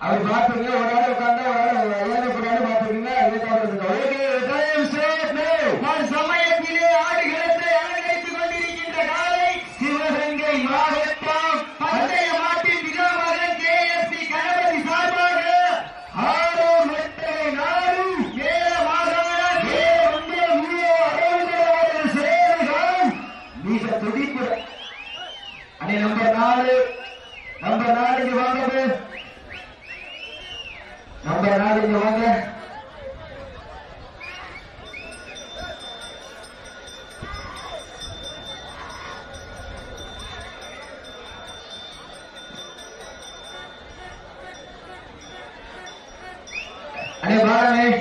அவர் பார்த்து ஒரே உட்காந்து me?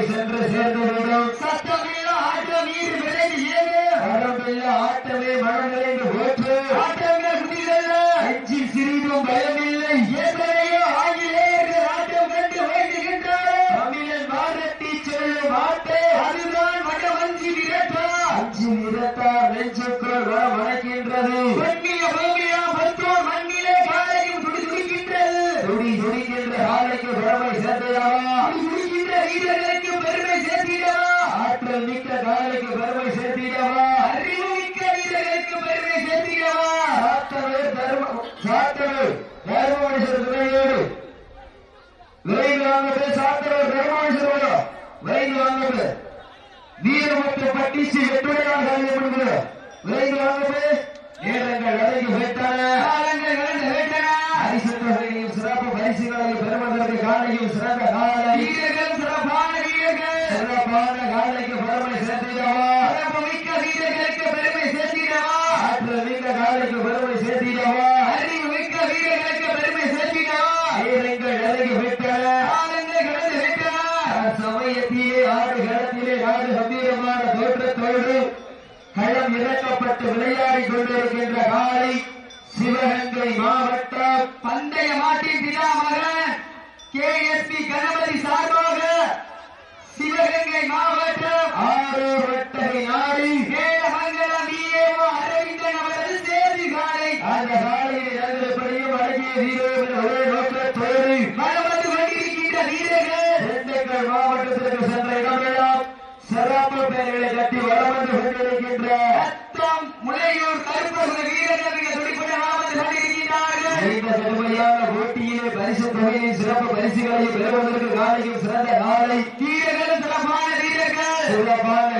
Vicente Reserva, número Brasil, T Ganapathi சார்பாக சிவகங்கை மாவட்டம் ஆறு வட்டகை ஆடி ஏழமங்கலம் ஏஓ அரவிந்தன் அவரது தேதி காலை. அந்த காலையில் இறந்தபடியும் அடங்கிய வீரர்கள் ஒரே நோக்கத்தோடு மனமது கொண்டிருக்கின்ற மாவட்டத்திற்கு சென்ற இடமெல்லாம் சிறப்பு பெயர்களை கட்டி வளம் வந்து கொண்டிருக்கின்ற முளையூர் கருப்பு வீரர்கள் இந்த கடுமையான போட்டியிலே பரிசு தொகையை சிறப்பு பரிசுகளை பெறுவதற்கு காலையில் சிறந்த காலை. தீரர்கள் சிறப்பான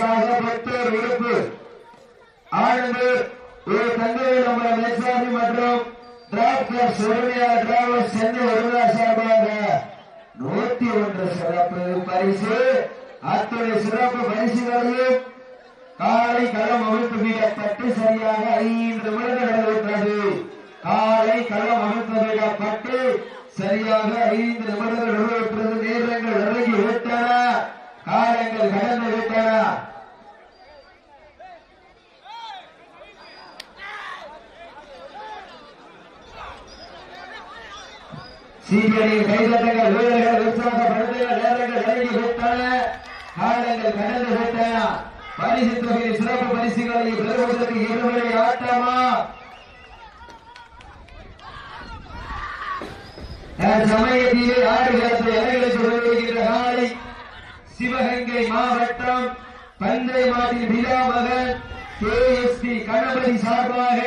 பரிசாக பக்தர் விடுப்பு ஆழ்ந்து ஒரு தந்தையில் நம்மள மேசாமி மற்றும் டிராப் கிளப் உரிமையா சென்னை ஒருவரா சார்பாக நூத்தி ஒன்று சிறப்பு பரிசு. அத்துடைய சிறப்பு பரிசுகளையும் காலை களம் அமைத்து வீடப்பட்டு சரியாக ஐந்து நிமிடங்கள் நடைபெற்றது காலை களம் அமைத்து வீடப்பட்டு சரியாக ஐந்து நிமிடங்கள் நடைபெற்றது நேரங்கள் நிறைய சீக்கிரம் கைதட்டங்கள் வீரர்கள் உற்சாகப்படுத்துங்கள் நேரங்கள் நெருங்கி விட்டன காலங்கள் கடந்து விட்டன பரிசு தொகையில் சிறப்பு பரிசுகளை பெறுவதற்கு இருவரை ஆட்டமா? சமயத்திலே ஆடுகளத்தை அலைகளுக்கு வருகின்ற காலை சிவகங்கை மாவட்டம் பந்தை மாட்டின் விழா மகன் கே எஸ் பி கணபதி சார்பாக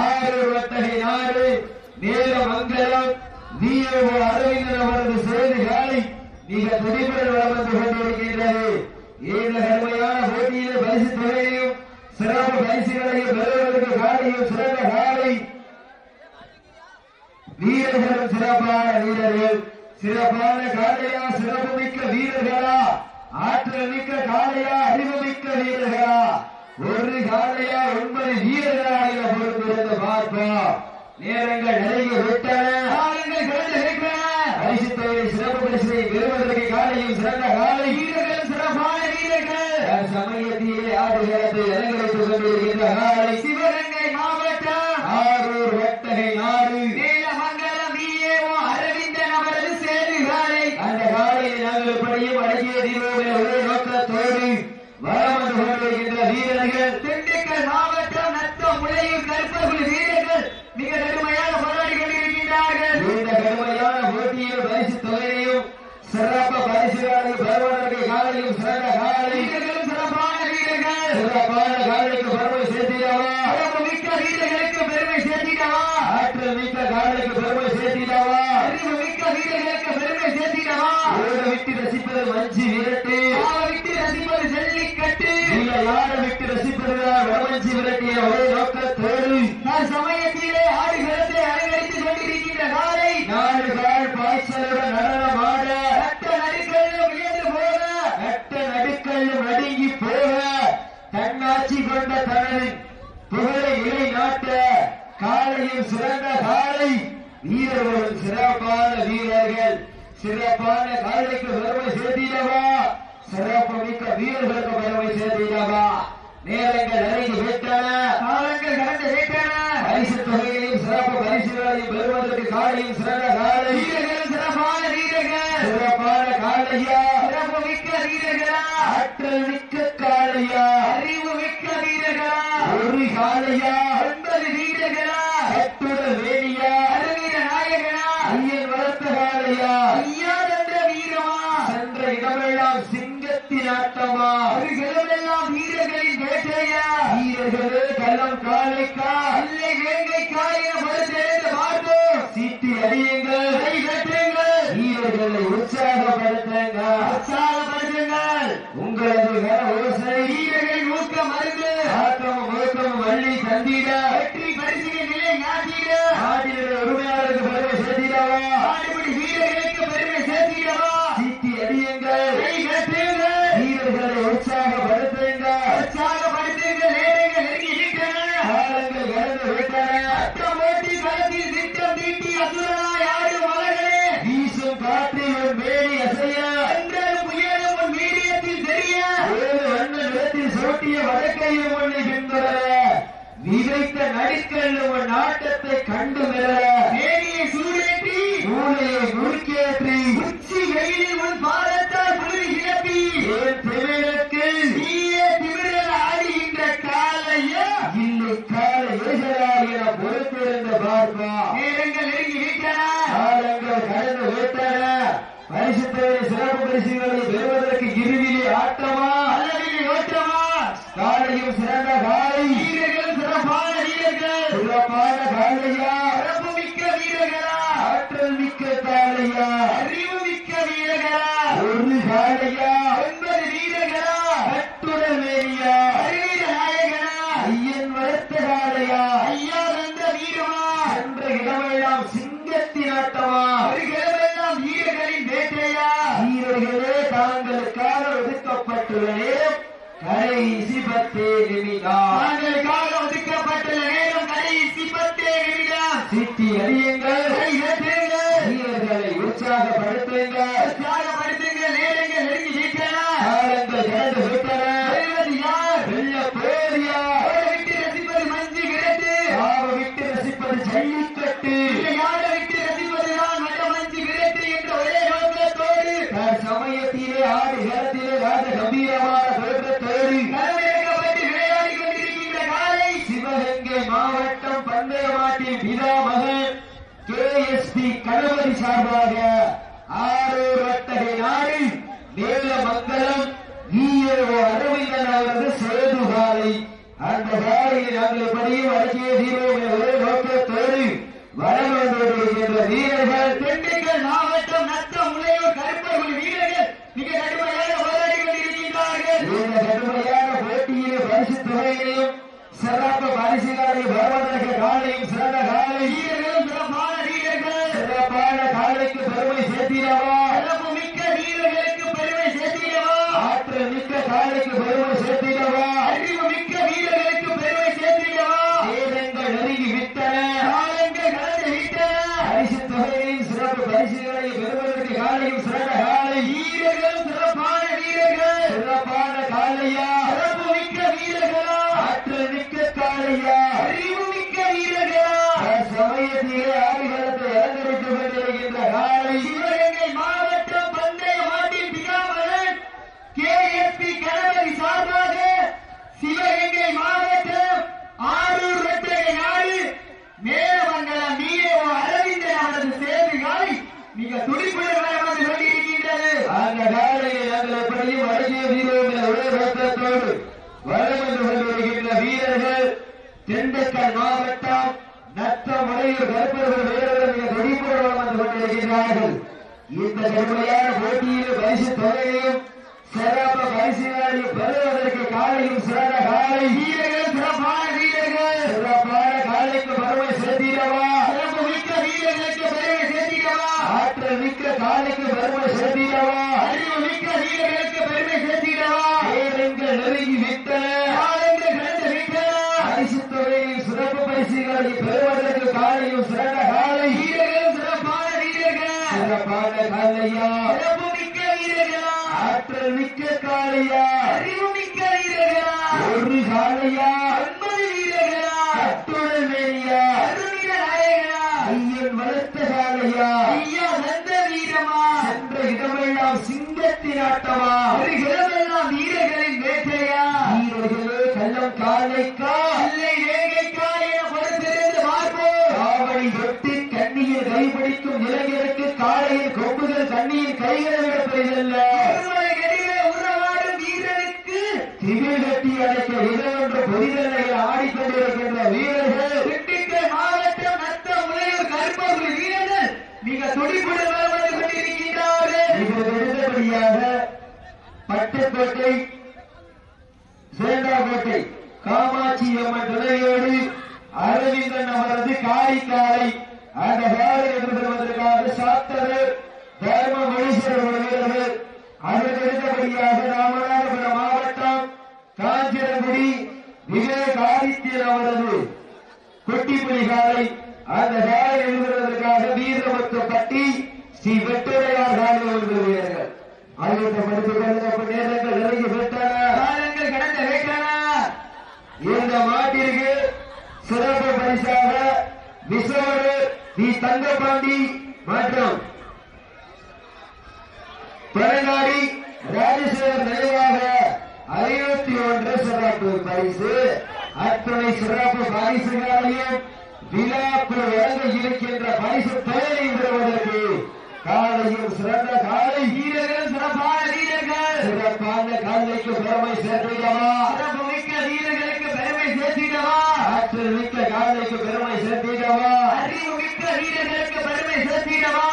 ஆறு வட்டகை நாடு மேலமங்கலம் டிஏஓ அரவிந்தன் அவரது சேது காலை மிக துடிப்புடன் வளர்ந்து கொண்டிருக்கின்றது. ஏழு கடுமையான போட்டியிலே பரிசு தொகையையும் சிறப்பு பரிசுகளையும் பெறுவதற்கு காலையும் சிறந்த காலை வீரர்களும் சிறப்பான வீரர்கள். சிறப்பான காலையா சிறப்பு மிக்க வீரர்களா ஆற்றல் மிக்க காலையா அறிவு மிக்க வீரர்களா. ஒரு காலையா ஒன்பது வீரர்களா என பொறுத்திருந்து பார்ப்போம். நேரங்கள் நெருங்கி விட்டன. காலங்கள் கடந்து விட்டன. சிறப்பு பரிசை பெறுவதற்கு சிறந்த காலை வீரர்கள் சிறப்பான வீரர்கள் சமயத்திலே கொண்டிருக்கின்ற காலை சிவகங்கை மாவட்டம் ஆரூர் நீலமங்கலம் விஏஓ அரவிந்தன் அவரது சேதுகாலை அந்த காலையை நாங்கள் எப்படியும் அடக்கிய தீர்வோம் ஒரே நோக்கத்தோடு வரம் வந்து கொண்டிருக்கின்ற வீரர்கள் திண்டுக்கல் மாவட்டம் நத்தம் முளையூர் கருப்பகுடி வீரர்கள் மிக கடுமையாக போராடி கொண்டிருக்கின்றார்கள் இந்த கடுமையான போட்டியில் பரிசு தொகையையும் சிறப்பு பரிசுகளையும் பெறுவதற்கு காலையும் சிறந்த காலை வீரர்களும் சிறப்பான வீரர்கள் சிறப்பான காலைக்கு பெருமை சேர்த்திடவா சிறப்பு மிக்க வீரர்களுக்கு பெருமை சேர்த்திடவா ஆற்றல் மிக்க காலைக்கு பெருமை சேர்த்திடவா அறிவு மிக்க வீரர்களுக்கு பெருமை சேர்த்திடவா ஓட விட்டு ரசிப்பது மஞ்சி விரட்டு ஆள விட்டு ரசிப்பது ஜல்லிக்கட்டு நீங்கள் யார விட்டு ரசிப்பதுதான் வடமஞ்சி விரட்டிய ஒரே நோக்கத்தோடு நான் சமயத்திலே ஆடுகளத்தை அலங்கரித்துக் கொண்டிருக்கின்ற காலை நாடு கால் பாய்ச்சலுடன் நடனமாட ரத்த நடுக்களும் வியந்து போக நட்ட நடுக்கல்லும் நடுங்கி போக தன்னாட்சி கொண்ட தனது புகழை நிலைநாட்ட காலையும் சிறந்த காலை வீரர்களும் சிறப்பான வீரர்கள். சிறப்பான காலைக்கு பெருமை சேர்த்திடவா? சிறப்பு மிக்க வீரர்களுக்கு பெருமை சேர்த்திடவா? நேரங்கள் நெருங்கி விட்டன. காலங்கள் கடந்து விட்டன. பரிசு தொகையையும் சிறப்பு பரிசுகளையும் பெறுவதற்கு காலையும் சிறந்த காலை. வீரர்கள் சிறப்பான வீரர்கள். சிறப்பான காலையா? சிறப்பு மிக்க வீரர்களா? ஆற்றல் மிக்க ఏ ప్రేమైన எல்லாம் சிங்கத்தின் ஆட்டமா? வருகிறவெல்லாம் வீரர்களின் வேட்டையா? வீரர்களே தாங்களுக்காக ஒதுக்கப்பட்டுள்ள கடைசி பத்தே நிமிடம் களத்திலே ராஜ கம்பீரமான தோற்றத்தோடு களமிறக்கப்பட்டு விளையாடிக் கொண்டிருக்கின்ற காலை சிவகங்கை மாவட்டம் பந்தயமாட்டின் பிதா மகன் கே எஸ் பி கணபதி சார்பாக ஆரூர் வட்டகை நாடு மேலமங்கலம் அரவிந்தன் அவரது சேது காலை அந்த காலையில் நாங்கள் எப்படியும் அடக்கிய தீர்வு ஒரே நோக்கத்தோடு வரம் வந்திருக்கின்ற வீரர்கள் திண்டுக்கல் மாவட்டம் நத்தம் முனையூர் கருப்பகுடி வீரர்கள் மிக கடுமையாக போராடி கொண்டிருக்கின்றார்கள் இந்த கடுமையான போட்டியிலே பரிசு தொகையிலையும் சிறப்பு காலை வருவதற்கு காலையும் சிறந்த காலை வீரர்களும் சிறப்பான வீரர்கள் சிறப்பான காலைக்கு பெருமை சேர்த்திடவா சிறப்பு மிக்க வீரர்களுக்கு பெருமை சேர்த்திடவா ஆற்றல் மிக்க காலைக்கு பெருமை சேர்த்திடவா அறிவு மிக்க வீரர்களுக்கு பெருமை சேர்த்திடவா வேதங்கள் நெருங்கி விட்டன காலங்கள் கடந்து விட்டன பரிசு தொகையிலையும் சிறப்பு பரிசுகளை பெறுவதற்கு காலையும் சிறந்த காலை வீரர்களும் சிறப்பான வீரர்கள் சிறப்பான காலையா சிறப்பு மிக்க வீரர்களா ஆற்றல் மிக்க காலையா அறிவு மிக்க வீரர்களா சமயத்திலே ஆடுகளத்தை அலங்கரித்துக் கொண்டிருக்கின்ற காலை சிவகங்கை மாவட்டம் பந்தய மாட்டின் பிதாமகன் கே எஸ் பி கணபதி சார்பாக சிவகங்கை மாவட்டம் ஆரூர் வெட்டகை நாடு மேலமங்கலம் நீரோ அரவிந்தன் அவரது சேவைகளை மிக துடிப்புடன் வந்து கொண்டிருக்கின்றது அந்த காலையை நாங்கள் எப்படியும் அழகிய வீரர்கள் ஒரே நோக்கத்தோடு வலம் வந்து கொண்டிருக்கின்ற வீரர்கள் திண்டுக்கல் மாவட்டம் நத்த முறையில் கருப்பர்கள் வீரர்கள் மிக துடிப்புடன் வலம் வந்து கொண்டிருக்கின்றார்கள் இந்த கடுமையான போட்டியில் பரிசு தொகையையும் சிறப்பு பரிசுகளையும் பெறுவதற்கு காலையும் சிறந்த காலை. வீரர்கள் சிறப்பான வீரர்கள். சிறப்பான காலைக்கு பெருமை சேர்த்திடவா? சிறப்பு மிக்க வீரர்களுக்கு பெருமை சேர்த்திடவா? ஆற்றல் மிக்க காலைக்கு பெருமை சேர்த்திடவா? அறிவு மிக்க வீரர்களுக்கு பெருமை சேர்த்திடவா? நேரங்கள் நெருங்கி விட்டன. காலங்கள் கடந்து விட்டன. பரிசு தொகையில் சிறப்பு பரிசுகளை பெறுவதற்கு காலையும் சிறந்த காலை வீரர்களும் சிறப்பான வீரர்கள் சிறப்பான காலையா சிறப்பு மிக்க வீரர்களா ஆற்றல் மிக்க காலையா அறிவு மிக்க வீரர்களா ஒரு காலையா ஒன்பது வீரர்களா கட்டுடல் வேணியா அருணிய நாயகனா ஐயன் வளர்த்த காலையா ஐயா சந்த வீரமா சென்ற இடமெல்லாம் கிழமெல்லாம் வீரர்களின் வேட்டையா? வீரர்களே கள்ளம் காலைக்கா பட்டுக்கோட்டை சேண்டாக்கோட்டை காமாட்சி அம்மன் துணையோடு அரவிந்தன் அவரது காரிக்காலை அந்த வேலை என்று பெறுவதற்காக சாத்தது தர்ம மனுஷர் அதற்கடுத்தபடியாக ராமநாதபுரம் மாவட்டம் காஞ்சிரங்குடி விவேக் ஆதித்யன் அவரது கொட்டிப்புலி காலை அந்த வேலை எழுதுவதற்காக வீரமக்கப்பட்டி ஸ்ரீ வெட்டுடையார் காலை எழுதுகிறார்கள் ஆகியோரை படித்துக் கொள்ள நேரங்கள் நெருங்கி விட்டன காலங்கள் கடந்த வேட்டன இந்த மாட்டிற்கு சிறப்பு பரிசாக விசவரு வி தங்கபாண்டி மற்றும் பழங்காடி ராஜேஸ்வரர் நினைவாக ஐநூத்தி ஒன்று சிறப்பு பரிசு. அத்தனை சிறப்பு பரிசுகளையும் விழாக்குள் வழங்க இருக்கின்ற பரிசு தொழிலை பெறுவதற்கு காலையில் சிறந்த காலை வீரர்கள் சிறப்பான வீரர்கள். சிறப்பான காலைக்கு பெருமை சேர்த்திடவா சிறப்பு மிக்க வீரர்களுக்கு பெருமை சேர்த்திடவா ஆற்றல் மிக்க காலைக்கு பெருமை சேர்த்திடவா அறிவு மிக்க வீரர்களுக்கு பெருமை சேர்த்திடவா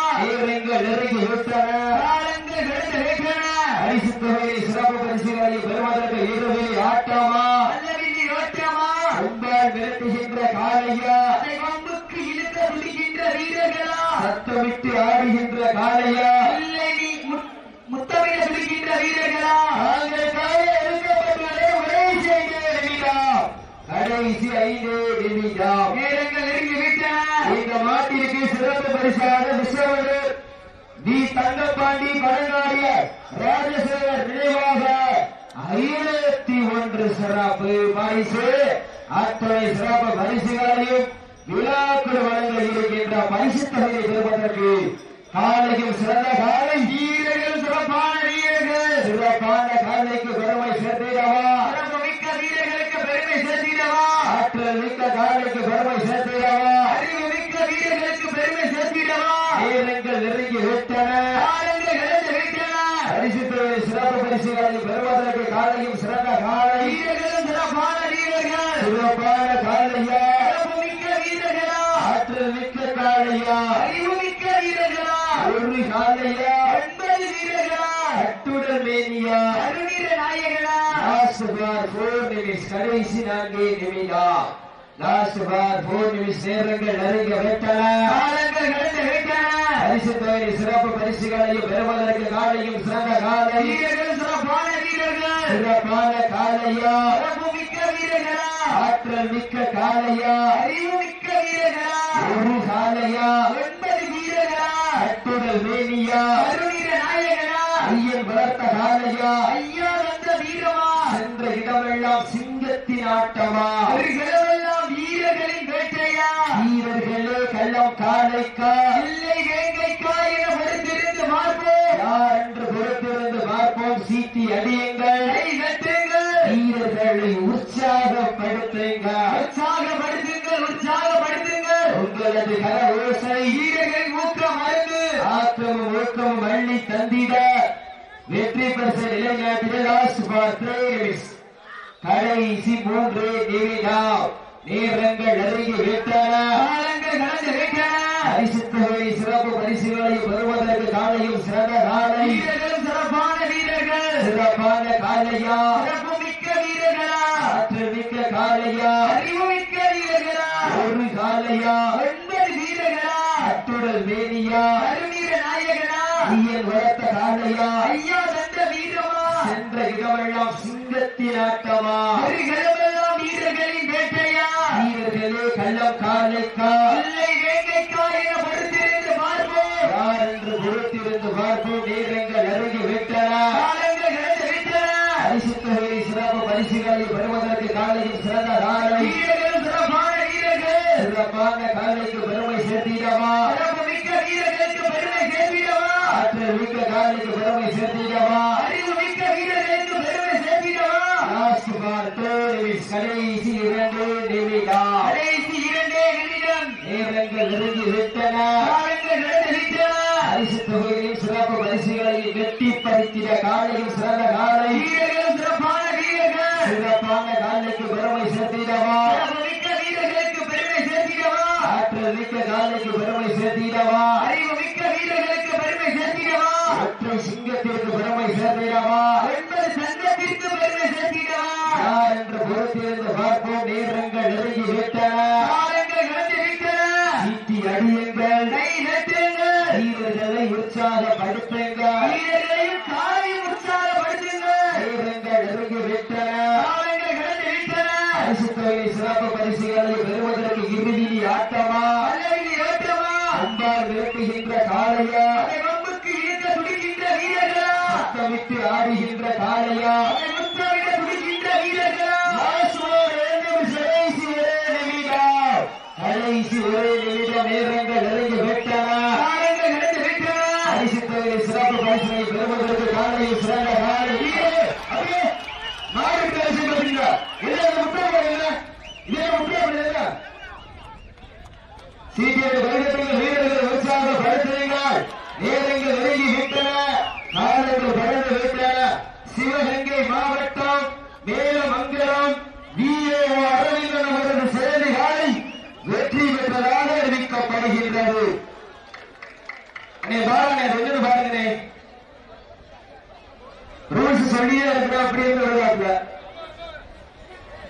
நீங்கள் நெருங்கி விட்டன. காலங்கள் கடந்த வேட்டன பரிசு தொகையை சிறப்பு பரிசுகளை பெறுவதற்கு இரவில் ஆட்டமா? அல்லவில்லி ஓட்டமா அன்பால் மிரட்டுகின்ற காளையா? அதை வம்புக்கு இழுக்க துடிக்கின்ற வீரர்களா? சத்தமிட்டு ஆடுகின்ற காளையா? இல்லை முத்தமிட துடிக்கின்ற வீரர்களா? நாங்கள் கடைசி ஐந்து நிமிடம். நேரங்கள் நெருங்கி விட்டன. இந்த மாட்டிற்கு சிறப்பு பரிசாக விஸ்வமர் டி தங்கப்பாண்டி பழங்காடிய ராஜசேகர் நினைவாக ஆயிரத்தி ஒன்று சிறப்பு பரிசு. அத்தனை சிறப்பு பரிசுகளையும் விழாக்குழு வழங்க இருக்கின்ற பரிசு தொகையை பெறுவதற்கு காலையும் சிறந்த காலை வீரர்கள் சிறப்பான வீரர்கள் சிறப்பான காலைக்கு பெருமை சேர்த்திடவா சிறப்பு மிக்க வீரர்களுக்கு பெருமை சேர்த்திடவா ஆற்றல் மிக்க காலைக்கு பெருமை சேர்த்திடவா அறிவு மிக்க வீரர்களுக்கு பெருமை சேர்த்திடவா நேரங்கள் நெருங்கி விட்டன காலங்கள் கடந்து விட்டன பரிசு தொகை சிறப்பு பரிசுகளை பெறுவதற்கு காலையும் சிறந்த காலை வீரர்களும் சிறப்பான வீரர்கள் சிறப்பான காலையா சிறப்பு மிக்க வீரர்களா ஆற்றல் மிக்க காலையா அறிவு மிக்க வீரர்களா ஒரு காலையா ஒன்பது வீரர்களா கட்டுடல் மேனியா கருவீர நாயகனா லாஸ்ட் பார் போர் நிமிஷ் கடைசி நான்கு நிமிடம் லாஸ்ட் பார் போர் நிமிஷ் நேரங்கள் நெருங்க விட்டன காலங்கள் கடந்து விட்டன பரிசு தொகை சிறப்பு பரிசுகளையும் பெறுவதற்கு காலையும் சிறந்த காலை. வீரர்கள் சிறப்பான வீரர்கள். சிறப்பான காலையா. சிறப்பு மிக்க வீரர்களா. ஆற்றல் மிக்க காலையா. அறிவு மிக்க வீரர்களா. ஒரு காலையா. ஒன்பது வீரர்களா. கட்டுடல் மேனியா. கருவீர நாயகனா. ஐயன் வளர்த்த காலையா. ஐயா வந்த வீரமா. சென்ற இடமெல்லாம் சிங்கத்தின் ஆட்டமா. அவர்களெல்லாம் வீரர்களின் காலைக்கா இல்லை வேங்கைக்கா என பொறுத்திருந்து பார்ப்போம். யார் என்று பொறுத்திருந்து பார்ப்போம். சீட்டி அடியுங்கள் கை கட்டுங்கள் வீரர்களை உற்சாகப்படுத்துங்கள் உற்சாகப்படுத்துங்கள் உற்சாகப்படுத்துங்கள் உங்களது கர ஓசை வீரர்கள் ஊக்கம் மருந்து ஆக்கமும் ஊக்கமும் அள்ளி தந்திட வெற்றி பரிசு நிலைநாட்டிட லாஸ்ட் ஃபார் த்ரீ நிமிஷ் கடைசி மூன்று நிமிடம் நேரங்கள் நெருங்கி விட்டன காலங்கள் கடந்து விட்டன பரிசு தொகை சிறப்பு பரிசுகளை பெறுவதற்கு காலையும் சிறந்த காலை வீரர்கள் சிறப்பான வீரர்கள் சிறப்பான காலையா சிறப்பு மிக்க வீரர்களா ஆற்றல் மிக்க காலையா அறிவு மிக்க வீரர்களா ஒரு காலையா ஒன்பது வீரர்களா? அத்துடல் மேனியா கருவீர நாயகனா? ஐயன் வளர்த்த காலையா ஐயா தந்த வீரமா? சென்ற இடமெல்லாம் சிங்கத்தின் ஆட்டமா? அவர்களெல்லாம் வீரர்களின் வேட்டையா? வீரர்களே கள்ளம் காலைக்கா இல்லை வேங்கைக்கா என பொறுத்திருந்து பார்ப்போம் யார் என்று பொறுத்திருந்து பார்ப்போம் நேரங்கள் நெருங்கி விட்டன காலங்கள் கடந்து விட்டன பரிசு தொகை சிறப்பு பரிசுகளை பெறுவதற்கு காலையும் சிறந்த காலை வீரர்கள் சிறப்பான வீரர்கள் சிறப்பான காலைக்கு பெருமை சேர்த்திடவா சிறப்பு மிக்க வீரர்களுக்கு பெருமை சேர்த்திடவா ஆற்றல் மிக்க காலைக்கு பெருமை சேர்த்திடவா? அறிவு மிக்க வீரர்களுக்கு பெருமை சேர்த்திடவா? லாஸ்ட் பார் நிமிஷ் கடைசி இரண்டு நிமிடம். கடைசி இரண்டே நிமிடம். நேரங்கள் நெருங்கி விட்டன. காலங்கள் கடந்து விட்டன. பரிசு தொகையிலும் சிறப்பு பரிசுகளை வெட்டி பறித்திட காலையும் சிறந்த காலை. வீரர்கள் சிறப்பான வீரர்கள். சிறப்பான காலைக்கு பெருமை சேர்த்திடவா? சிறப்பு மிக்க வீரர்களுக்கு பெருமை சேர்த்திடவா? ஆற்றல் மிக்க காலைக்கு பெருமை சேர்த்திடவா? அறிவு மிக்க வீரர்களுக்கு பெருமை சேர்த்திடவா? ஒற்றை சிங்கத்திற்கு பெருமை சேர்த்திடவா? ஒன்பது சங்கத்திற்கு பெருமை சேர்த்திடவா? யார் என்று பொறுத்திருந்து பார்ப்போம். நேரங்கள் நெருங்கி விட்டன. காலங்கள் கடந்து விட்டன. சீட்டி அடியுங்கள் கை நட்டுங்கள் வீரர்களை உற்சாகப்படுத்துங்கள் வீரர்களையும் காலையும் உற்சாகப்படுத்துங்கள் நேரங்கள் நெருங்கி விட்டன காலங்கள் கடந்து விட்டன பரிசு தொகை சிறப்பு பரிசுகளை பெறுவதற்கு இறுதி ஆட்டமா பல்லவிக்கு ஏற்றமா அம்பார் விரட்டுகின்ற காளையா அதை வம்புக்கு இழுக்க துடிக்கின்ற வீரர்களா வைத்து ஆடுகின்ற காளையா? கடைசி ஒரே நேரங்கள் நெருங்கி விட்டன. சிறப்பு பெறுவதற்கு காலையில் சிறந்த காலை பெறுவீங்க இல்லை முட்டை போடுங்க இதே முட்டை போடுங்க சீட்டியது வருடத்தில் வீரர்களை உற்சாகப்படுத்துங்கள் நேரங்கள் நெருங்கி விட்டன காலங்கள் பறந்து விட்டன சிவகங்கை மாவட்டம் மேலமங்கலம் விஏஓ அரவிந்தன் அவரது சேவை காலை வெற்றி பெற்றதாக அறிவிக்கப்படுகின்றது அண்ணே பாருங்க கொஞ்சம் பாருங்கண்ணே ரூல்ஸ் சொல்லியே இருக்கிற அப்படியே வருவாப்ல